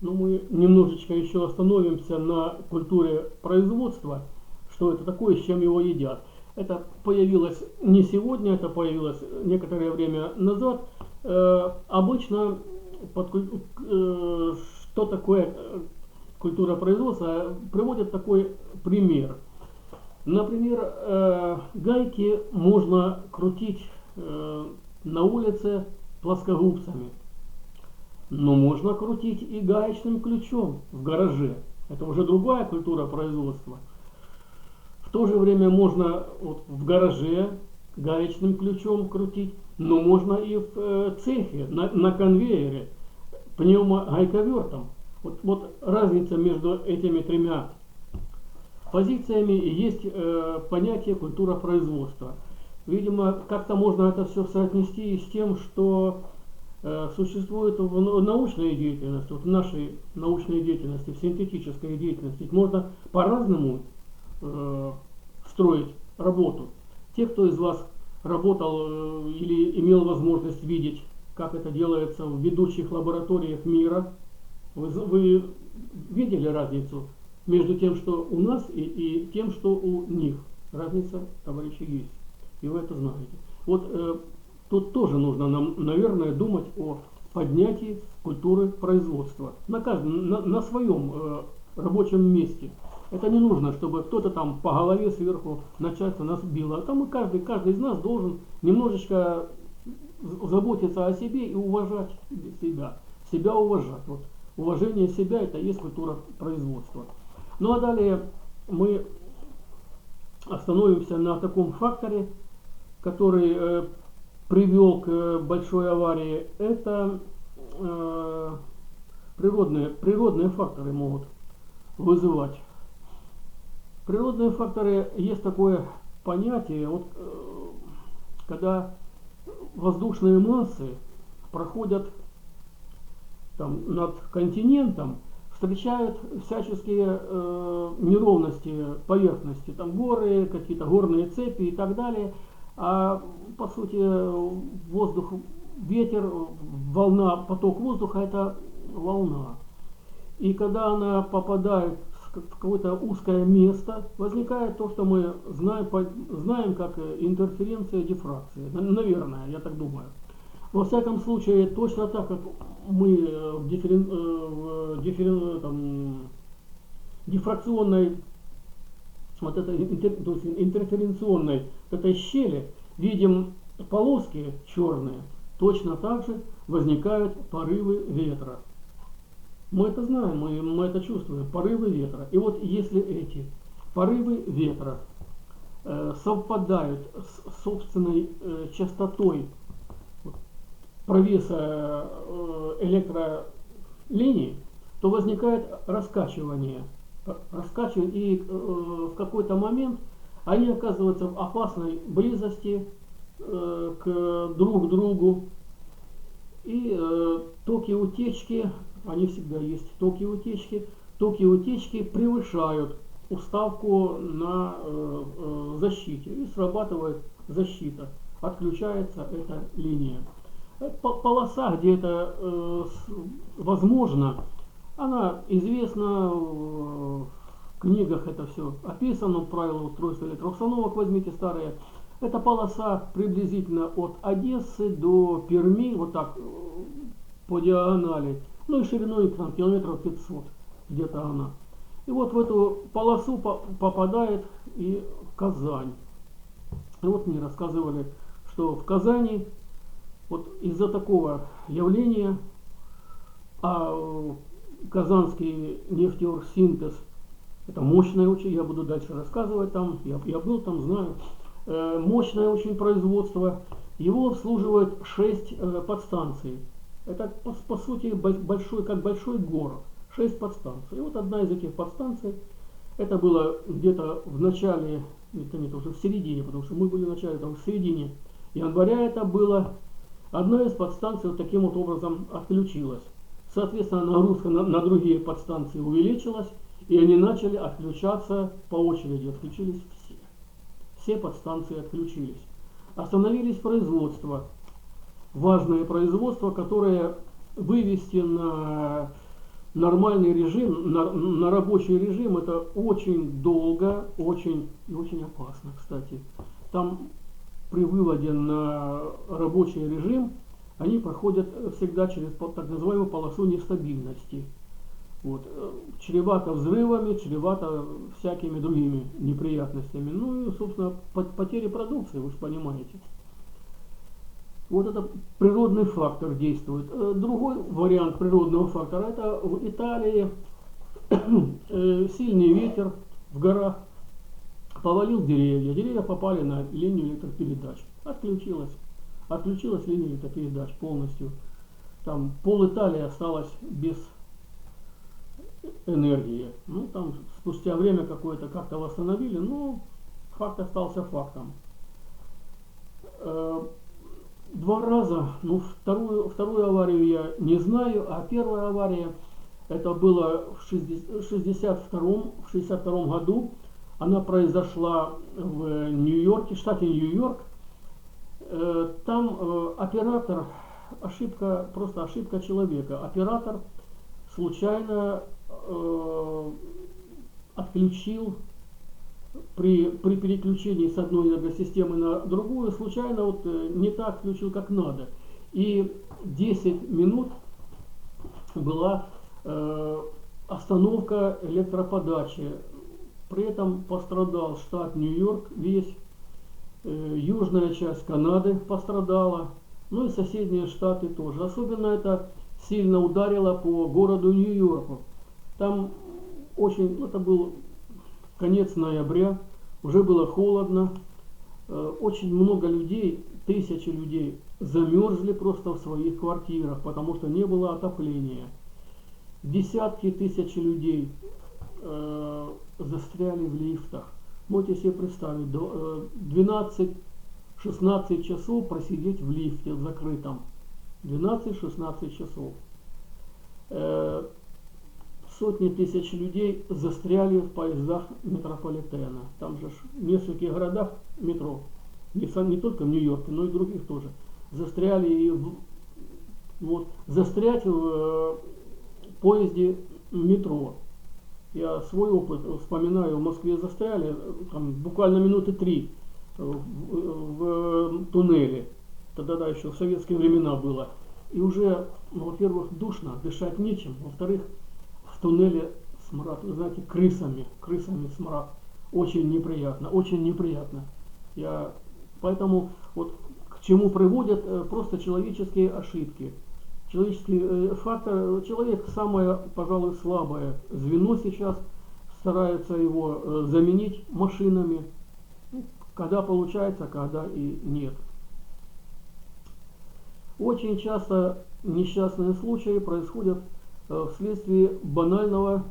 Но мы немножечко еще остановимся на культуре производства, что это такое, с чем его едят. Это появилось не сегодня, это появилось некоторое время назад. Э, обычно под, э, что такое культура производства, приводят такой пример. Например, э, гайки можно крутить э, на улице плоскогубцами, но можно крутить и гаечным ключом в гараже. Это уже другая культура производства. В то же время можно вот, в гараже гаечным ключом крутить, но можно и в э, цехе, на, на конвейере, пневмогайковертом. Вот, вот разница между этими тремя позициями есть э, понятие культура производства. Видимо, как-то можно это все соотнести с тем, что существует в научной деятельности, вот в нашей научной деятельности, в синтетической деятельности. Можно по-разному э, строить работу. Те, кто из вас работал э, или имел возможность видеть, как это делается в ведущих лабораториях мира, вы, вы видели разницу между тем, что у нас и, и тем, что у них? Разница, товарищи, есть. И вы это знаете. Вот э, тут тоже нужно нам, наверное, думать о поднятии культуры производства. На, каждом, на, на своем э, рабочем месте. Это не нужно, чтобы кто-то там по голове сверху начальство нас било. А там и каждый, каждый из нас должен немножечко заботиться о себе и уважать себя. Себя уважать. Вот уважение себя это есть культура производства. Ну а далее мы остановимся на таком факторе, который э, привел к э, большой аварии. Это э, природные, природные факторы могут вызывать. Природные факторы, есть такое понятие, вот, э, когда воздушные массы проходят там, над континентом, встречают всяческие э, неровности поверхности, там горы, какие-то горные цепи и так далее. А по сути воздух, ветер, волна, поток воздуха это волна. И когда она попадает в какое-то узкое место, возникает то, что мы знаем, знаем как интерференция дифракции. Наверное, я так думаю. Во всяком случае, точно так, как мы в, дифферен, э, в дифферен, там, дифракционной, вот этой то есть интерференционной этой щели видим полоски черные, точно так же возникают порывы ветра. Мы это знаем, мы, мы это чувствуем, порывы ветра. И вот если эти порывы ветра э, совпадают с собственной э, частотой провеса э, электролинии, то возникает раскачивание. Раскачивание и э, в какой-то момент они оказываются в опасной близости э, к друг другу. И токи утечки, они всегда есть, токи утечки, токи утечки превышают уставку на защите и срабатывает защита. Отключается эта линия полоса, где это э, возможно, она известна, в книгах это все описано, правила устройства электроустановок возьмите старые. Эта полоса приблизительно от Одессы до Перми, вот так э, по диагонали, ну и шириной там, километров 500 где-то она. И вот в эту полосу по попадает и Казань. И вот мне рассказывали, что в Казани вот из-за такого явления, а Казанский нефтеоргсинтез, это мощное очень, я буду дальше рассказывать там, я, я был там, знаю, э, мощное очень производство, его обслуживают 6 э, подстанций. Это по, по сути большой, как большой город, 6 подстанций. И вот одна из этих подстанций, это было где-то в начале, это нет, уже в середине, потому что мы были в начале, там в середине января это было, Одна из подстанций вот таким вот образом отключилась. Соответственно, нагрузка на, на другие подстанции увеличилась, и они начали отключаться по очереди. Отключились все. Все подстанции отключились. Остановились производства. Важное производство, которое вывести на нормальный режим, на, на рабочий режим это очень долго, очень и очень опасно, кстати. Там при выводе на рабочий режим они проходят всегда через так называемую полосу нестабильности. Вот. Чревато взрывами, чревато всякими другими неприятностями. Ну и, собственно, потери продукции, вы же понимаете. Вот это природный фактор действует. Э, другой вариант природного фактора это в Италии э, сильный ветер в горах повалил деревья. Деревья попали на линию электропередач. Отключилась. Отключилась линия электропередач полностью. Там пол Италии осталось без энергии. Ну, там спустя время какое-то как-то восстановили, но факт остался фактом. Э, два раза, ну вторую, вторую аварию я не знаю, а первая авария, это было в 62 в 62 году, она произошла в Нью-Йорке, штате Нью-Йорк. Э, там э, оператор, ошибка, просто ошибка человека. Оператор случайно э, отключил при, при переключении с одной энергосистемы на другую, случайно вот не так включил, как надо. И 10 минут была э, остановка электроподачи. При этом пострадал штат Нью-Йорк весь, южная часть Канады пострадала, ну и соседние штаты тоже. Особенно это сильно ударило по городу Нью-Йорку. Там очень, ну, это был конец ноября, уже было холодно, э, очень много людей, тысячи людей замерзли просто в своих квартирах, потому что не было отопления. Десятки тысяч людей э, застряли в лифтах. Можете себе представить, 12-16 э, часов просидеть в лифте закрытом. 12-16 часов сотни тысяч людей застряли в поездах метрополитена. Там же в нескольких городах метро, не, не только в Нью-Йорке, но и других тоже, застряли и в, вот, застрять в э, поезде метро. Я свой опыт вспоминаю, в Москве застряли там, буквально минуты три в, в, в туннеле. Тогда да, еще в советские времена было. И уже, ну, во-первых, душно, дышать нечем. Во-вторых, туннеле смрад, вы знаете, крысами, крысами смрад. Очень неприятно, очень неприятно. Я, поэтому вот к чему приводят э, просто человеческие ошибки. Человеческий э, фактор, человек самое, пожалуй, слабое звено сейчас, старается его э, заменить машинами, когда получается, когда и нет. Очень часто несчастные случаи происходят Э, вследствие банального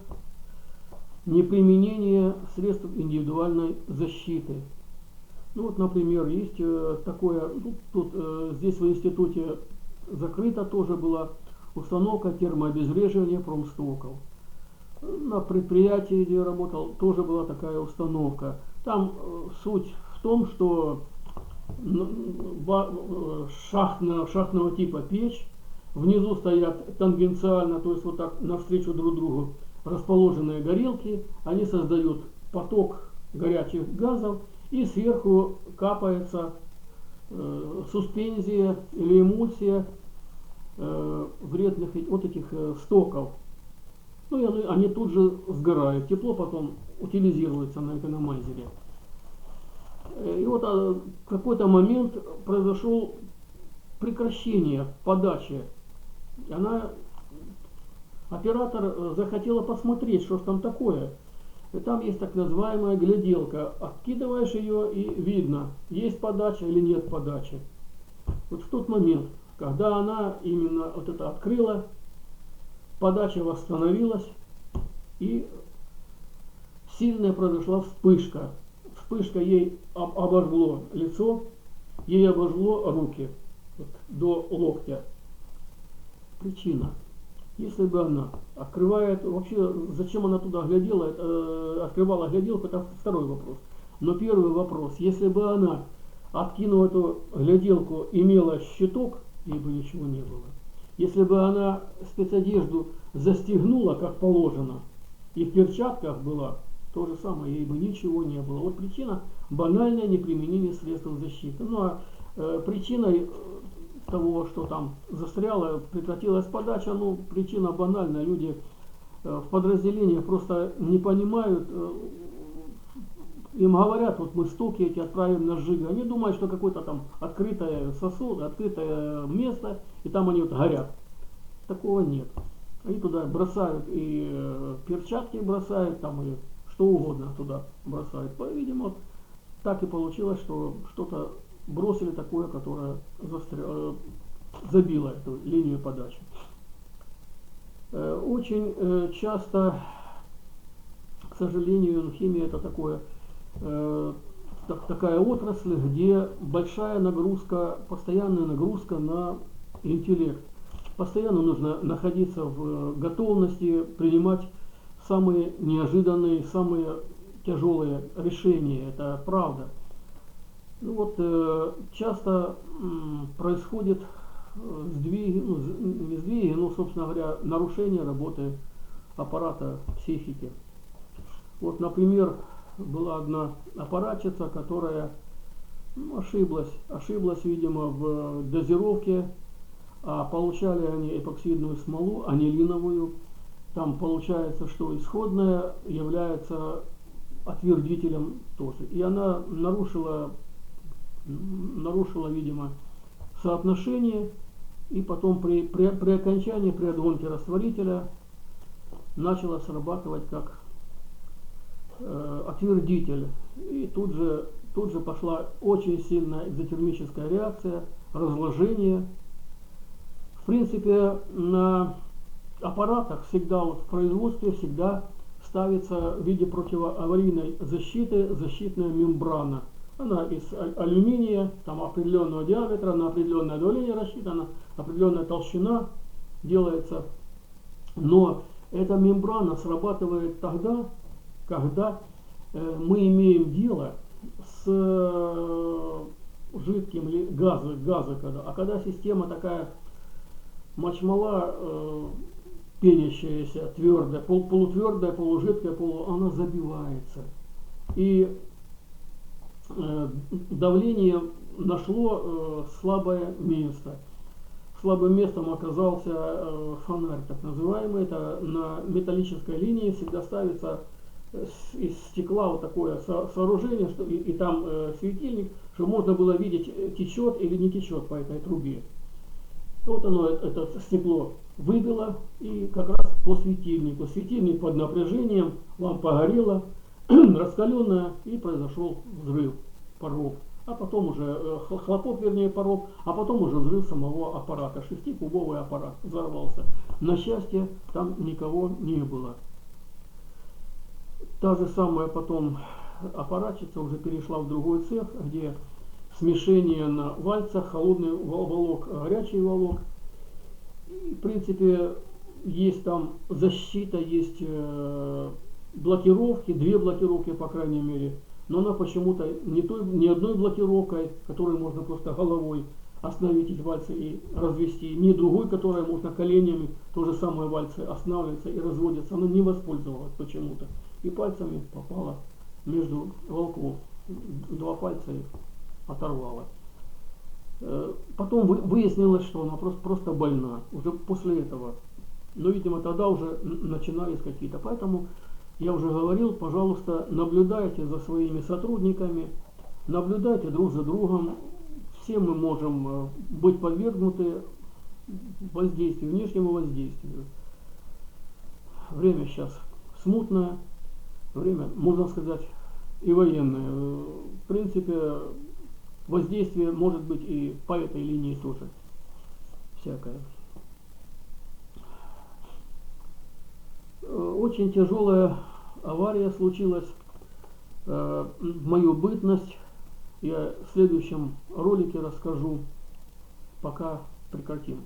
неприменения средств индивидуальной защиты. Ну вот, например, есть э, такое, ну, тут э, здесь в институте закрыта тоже была установка термообезвреживания промстоков. На предприятии, где я работал, тоже была такая установка. Там суть в том, что шахтного, шахтного типа печь Внизу стоят тангенциально, то есть вот так навстречу друг другу расположенные горелки. Они создают поток горячих газов и сверху капается э, суспензия или эмульсия э, вредных вот этих э, стоков. Ну и они, они тут же сгорают. Тепло потом утилизируется на экономайзере. Э, и вот а, в какой-то момент произошел прекращение подачи она, оператор э, захотела посмотреть, что ж там такое. И там есть так называемая гляделка. Откидываешь ее и видно, есть подача или нет подачи. Вот в тот момент, когда она именно вот это открыла, подача восстановилась и сильная произошла вспышка. Вспышка ей обожгло лицо, ей обожгло руки вот, до локтя причина. Если бы она открывает, вообще, зачем она туда глядела, э, открывала гляделку, это второй вопрос. Но первый вопрос, если бы она, откинула эту гляделку, имела щиток, ей бы ничего не было. Если бы она спецодежду застегнула, как положено, и в перчатках была, то же самое, ей бы ничего не было. Вот причина банальное неприменение средств защиты. Ну а э, причиной того, что там застряло, прекратилась подача, ну причина банальная. Люди э, в подразделениях просто не понимают, э, им говорят, вот мы стоки эти отправим на сжиг. Они думают, что какое-то там открытое сосуд, открытое место, и там они вот горят. Такого нет. Они туда бросают и э, перчатки бросают, там и что угодно туда бросают. По-видимому, так и получилось, что что-то бросили такое, которое застря... Э, забило эту линию подачи. Э, очень часто, к сожалению, химия это такое э, так, такая отрасль, где большая нагрузка, постоянная нагрузка на интеллект. Постоянно нужно находиться в готовности принимать самые неожиданные, самые тяжелые решения. Это правда. Ну вот, э, часто э, происходит сдвиги, ну, не сдвиги, но, собственно говоря, нарушение работы аппарата психики. Вот, например, была одна аппаратчица, которая ну, ошиблась, ошиблась, видимо, в дозировке, а получали они эпоксидную смолу, анилиновую. Там получается, что исходная является отвердителем тоже. И она нарушила, нарушила, видимо, соотношение, и потом при, при, при окончании, при отгонке растворителя начала срабатывать как э, отвердитель. И тут же, тут же пошла очень сильная экзотермическая реакция, разложение. В принципе, на аппаратах всегда, вот в производстве всегда ставится в виде противоаварийной защиты защитная мембрана. Она из алюминия, там определенного диаметра, на определенное давление рассчитана, определенная толщина делается. Но эта мембрана срабатывает тогда, когда э, мы имеем дело с э, жидким ли газы, газы когда, а когда система такая мочмала э, пенящаяся, твердая, пол, полутвердая, полужидкая, полу, она забивается. И давление нашло э, слабое место. Слабым местом оказался э, фонарь, так называемый. Это на металлической линии всегда ставится из стекла вот такое сооружение, что и, и там э, светильник, что можно было видеть, э, течет или не течет по этой трубе. Вот оно, это стекло выбило, и как раз по светильнику. Светильник под напряжением, лампа горела, раскаленная, и произошел взрыв паров. А потом уже э, хлопок, вернее, паров, а потом уже взрыв самого аппарата. Шестикубовый аппарат взорвался. На счастье, там никого не было. Та же самая потом аппаратчица уже перешла в другой цех, где смешение на вальцах, холодный волок, горячий волок. И, в принципе, есть там защита, есть э, блокировки, две блокировки, по крайней мере. Но она почему-то не, той, не одной блокировкой, которой можно просто головой остановить эти вальцы и развести, ни другой, которая можно коленями, то же самое вальцы останавливается и разводится. Она не воспользовалась почему-то и пальцами попала между волков. Два пальца их оторвала. Э, потом выяснилось, что она просто, просто больна. Уже после этого. Но, видимо, тогда уже начинались какие-то. Поэтому я уже говорил, пожалуйста, наблюдайте за своими сотрудниками, наблюдайте друг за другом. Все мы можем э, быть подвергнуты воздействию, внешнему воздействию. Время сейчас смутное, время, можно сказать, и военное. В принципе, воздействие может быть и по этой линии тоже всякое. Очень тяжелая авария случилась э, в мою бытность. Я в следующем ролике расскажу. Пока прекратим.